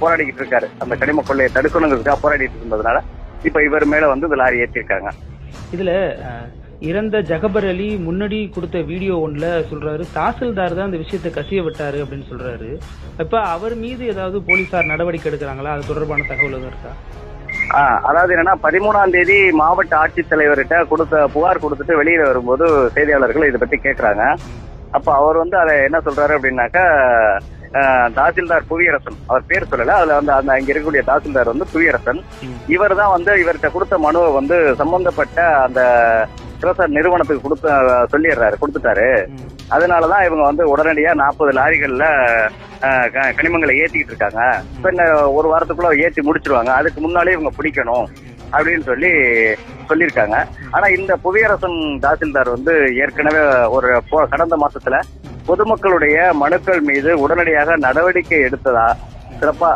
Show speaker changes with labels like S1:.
S1: போராடிக்கிட்டு இருக்காரு. அந்த கனிம கொள்ளையை தடுக்கணுங்கிறதுக்காக போராடிட்டு இருந்ததுனால இப்ப இவர் மேல வந்து இந்த லாரி ஏற்றிருக்காங்க
S2: இதுல இறந்த ஜகபர் அலி முன்னாடி கொடுத்த வீடியோ ஒன்ல சொல்றாரு தாசில்தார் தான் இந்த விஷயத்தை கசிய விட்டாரு அப்படின்னு சொல்றாரு. இப்ப அவர் மீது ஏதாவது போலீசார் நடவடிக்கை எடுக்கிறாங்களா? அது தொடர்பான தகவல் எதுவும் இருக்கா?
S1: அதாவது என்னன்னா பதிமூணாம் தேதி மாவட்ட ஆட்சித்தலைவர்கிட்ட கொடுத்த புகார் கொடுத்துட்டு வெளியில வரும்போது செய்தியாளர்கள் இதை பத்தி கேக்குறாங்க. அப்ப அவர் வந்து அதை என்ன சொல்றாரு அப்படின்னாக்கா தாசில்தார் புவியரசன். அவர் பேர் சொல்லல அதுல வந்து அந்த இங்க இருக்கக்கூடிய தாசில்தார் வந்து புவியரசன். இவர் தான் வந்து இவர்கிட்ட கொடுத்த மனுவை வந்து சம்பந்தப்பட்ட அந்த சிவசார் நிறுவனத்துக்கு கொடுத்த சொல்லிடுறாரு கொடுத்துட்டாரு. அதனாலதான் இவங்க வந்து உடனடியா நாற்பது லாரிகள்ல கனிமங்களை ஏத்திக்கிட்டு இருக்காங்க. இந்த ஒரு வாரத்துக்குள்ள ஏத்தி முடிச்சிருவாங்க. அதுக்கு முன்னாலே இவங்க பிடிக்கணும் அப்படின்னு சொல்லி சொல்லியிருக்காங்க. ஆனா இந்த புவியரசன் தாசில்தார் வந்து ஏற்கனவே ஒரு போ- கடந்த மாசத்துல பொதுமக்களுடைய மனுக்கள் மீது உடனடியாக நடவடிக்கை எடுத்ததா? சிறப்பா